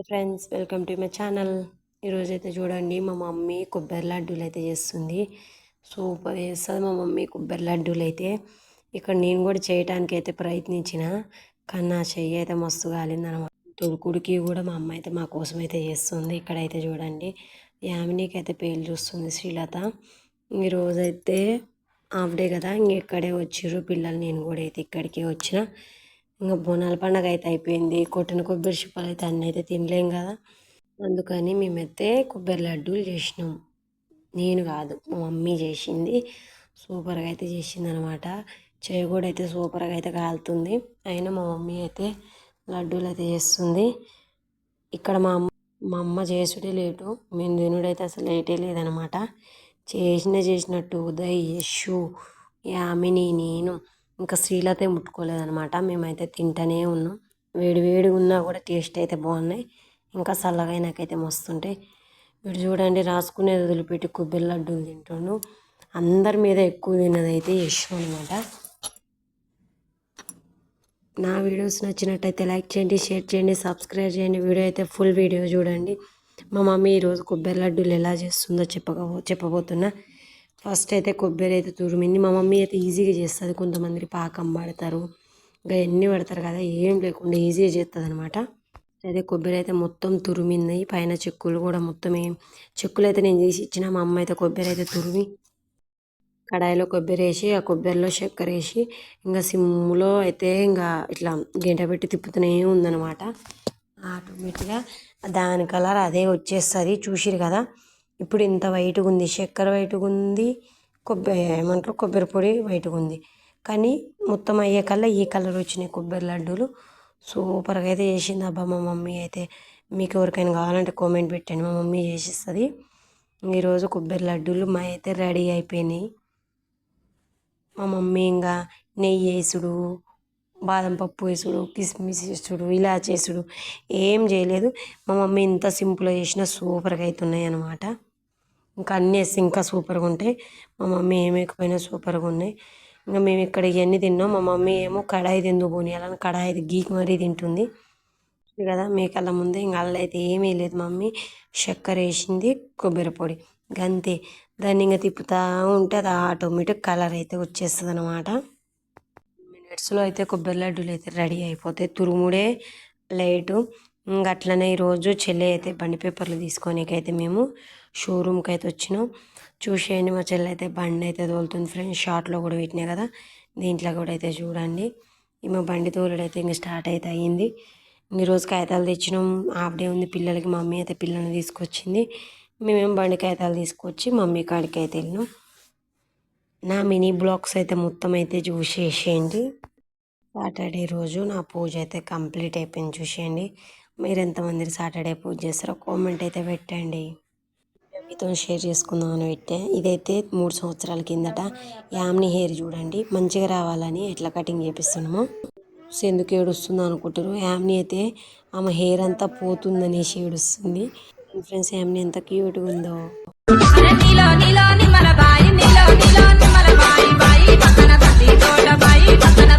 Hi friends welcome to my channel. ఈరోజు అయితే చూడండి మా మమ్మీ కొబ్బరి లడ్డూలు అయితే చేస్తుంది. సూపర్ చేస్తుంది మా మమ్మీ కొబ్బరి లడ్డూలు అయితే ఇక్కడ నేను కూడా చేయడానికి అయితే ప్రయత్నించిన కానీ నా చెయ్యి అయితే మస్తు కాలిందనమాట తుడుకుడికి కూడా మా అమ్మ అయితే మా కోసం అయితే చేస్తుంది. ఇక్కడైతే చూడండి యామినీకి అయితే పేర్లు చూస్తుంది శ్రీలత. ఈరోజైతే హాఫ్ డే కదా ఇంక ఇక్కడే వచ్చిర్రు పిల్లలు. నేను కూడా అయితే ఇక్కడికి వచ్చిన. ఇంకా బోనాల పండగ అయితే అయిపోయింది. కొట్టిన కొబ్బరి చిప్పలు అయితే అన్నీ అయితే తినలేం కదా. అందుకని మేమైతే కొబ్బరి లడ్డూలు చేసినాం. నేను కాదు మా మమ్మీ చేసింది. సూపర్గా అయితే చేసింది అనమాట చేయి కూడా అయితే సూపర్గా అయితే కాలుతుంది. అయినా మా మమ్మీ అయితే లడ్డూలు అయితే చేస్తుంది. ఇక్కడ మా అమ్మ మా అమ్మ చేసుడే లేటు. మేము తినుడైతే అసలు లేటే లేదనమాట చేసిన చేసినట్టు ఉదయ్ యశు యామిని నేను ఇంకా శ్రీలతే ముట్టుకోలేదనమాట మేమైతే తింటూనే ఉన్నాం. వేడి వేడిగా ఉన్నా కూడా టేస్ట్ అయితే బాగున్నాయి. ఇంకా చల్లగా నాకైతే మస్తుంటాయి వీడు చూడండి రాసుకునేది వదిలిపెట్టి కొబ్బరి లడ్డూలు తింటుండు. అందరి మీద ఎక్కువ తిన్నది అయితే అనమాట నా వీడియోస్ నచ్చినట్టయితే లైక్ చేయండి షేర్ చేయండి సబ్స్క్రైబ్ చేయండి. వీడియో అయితే ఫుల్ వీడియో చూడండి. మా మమ్మీ ఈరోజు కొబ్బరి లడ్డూలు ఎలా చేస్తుందో చెప్పకపో చెప్పబోతున్నా. ఫస్ట్ అయితే కొబ్బరి అయితే తురిమింది. మా మమ్మీ అయితే ఈజీగా చేస్తుంది. కొంతమంది పాకం పడతారు. ఇంకా ఎన్ని పడతారు కదా ఏం లేకుండా ఈజీగా చేస్తుంది అనమాట అయితే కొబ్బరి అయితే మొత్తం తురిమింది. పైన చెక్కులు కూడా మొత్తం ఏం చెక్కులు అయితే నేను చేసి ఇచ్చిన. మా అమ్మ అయితే కొబ్బరి అయితే తురిమి కడాయిలో కొబ్బరి వేసి ఆ కొబ్బరిలో చక్కెర వేసి ఇంకా సిమ్లో అయితే ఇంకా ఇట్లా గంట పెట్టి తిప్పుతూనే ఉందనమాట ఆటోమేటిక్గా దాని కలర్ అదే వచ్చేస్తుంది. చూసిరు కదా? ఇప్పుడు ఇంత వైట్గా ఉంది చక్కెర వైట్గా ఉంది కొబ్బరి ఏమంటారు కొబ్బరి పొడి వైట్గా ఉంది కానీ మొత్తం అయ్యే కల్లా ఈ కలర్ వచ్చినాయి కొబ్బరి లడ్డూలు. సూపర్గా అయితే చేసింది అబ్బా మా మమ్మీ అయితే. మీకు ఎవరికైనా కావాలంటే కామెంట్ పెట్టండి మా మమ్మీ చేసిస్తుంది. ఈరోజు కొబ్బరి లడ్డూలు మా అయితే రెడీ అయిపోయినాయి. మా మమ్మీ ఇంకా నెయ్యి వేసుడు బాదం పప్పు వేసుడు కిస్మిస్ వేసుడు ఇలా చేసుడు ఏం చేయలేదు. మా మమ్మీ ఇంత సింపుల్గా చేసినా సూపర్గా అవుతున్నాయి అన్నమాట ఇంకా అన్నీ వేసి ఇంకా సూపర్గా ఉంటాయి మా మమ్మీ ఏమి సూపర్గా ఉన్నాయి ఇంకా మేము ఇక్కడ ఇవన్నీ తిన్నాం. మా మమ్మీ ఏమో కడాయి తిందు అలా కడాయి గీకి మరీ తింటుంది. కదా మీ కళ్ళ ముందే ఇంకా అల్ల అయితే ఏమీ లేదు మమ్మీ. చక్కెర వేసింది కొబ్బరి పొడి. గంతే దాన్ని ఇంకా తిప్పుతూ ఉంటే అది ఆటోమేటిక్ కలర్ అయితే వచ్చేస్తుంది అనమాట మినిట్స్లో అయితే కొబ్బరి లడ్డూలు అయితే రెడీ అయిపోతాయి. తురుముడే లైటు. ఇంకా అట్లనే ఈరోజు చెల్లి అయితే బండి పేపర్లు తీసుకోనికి అయితే మేము షోరూమ్కి అయితే వచ్చినాం. చూసేయండి మా చెల్లి అయితే బండి అయితే తోలుతుంది ఫ్రెండ్స్. షార్ట్లో కూడా పెట్టినాయి కదా. దీంట్లో కూడా అయితే చూడండి. ఈమె బండి తోలుడు అయితే ఇంకా స్టార్ట్ అయితే అయ్యింది ఈరోజు కాగితాలు తెచ్చినాం. హాఫ్ డే ఉంది పిల్లలకి. మమ్మీ అయితే పిల్లల్ని తీసుకొచ్చింది. మేమేం బండి కాగితాలు తీసుకొచ్చి మమ్మీ కాడికి అయితే వెళ్ళినాం. నా మినీ బ్లాగ్స్ అయితే మొత్తం అయితే చూసేసేయండి. సాటర్డే రోజు నా పూజ అయితే కంప్లీట్ అయిపోయింది. చూసేయండి. మీరు ఎంతమంది సాటర్డే పూజ చేస్తారో కామెంట్ అయితే పెట్టండి. మీతో షేర్ చేసుకుందాం అని పెట్టే. ఇదైతే మూడు సంవత్సరాల కిందట యామ్ని హెయిర్ చూడండి. మంచిగా రావాలని ఎట్లా కటింగ్ చేపిస్తున్నామో. ఎందుకు ఏడుస్తుందో అనుకుంటారు. యామ్ని అయితే ఆమె హెయిర్ అంతా పోతుందనేసి ఏడుస్తుంది. ఫ్రెండ్స్ యామ్ని ఎంత క్యూట్గా ఉందో. నీలో నీలో నిమ్మల బాయి నీలో నీలో నిమ్మల బాయి పక్కన తండ్రి తోట బాయి పక్కన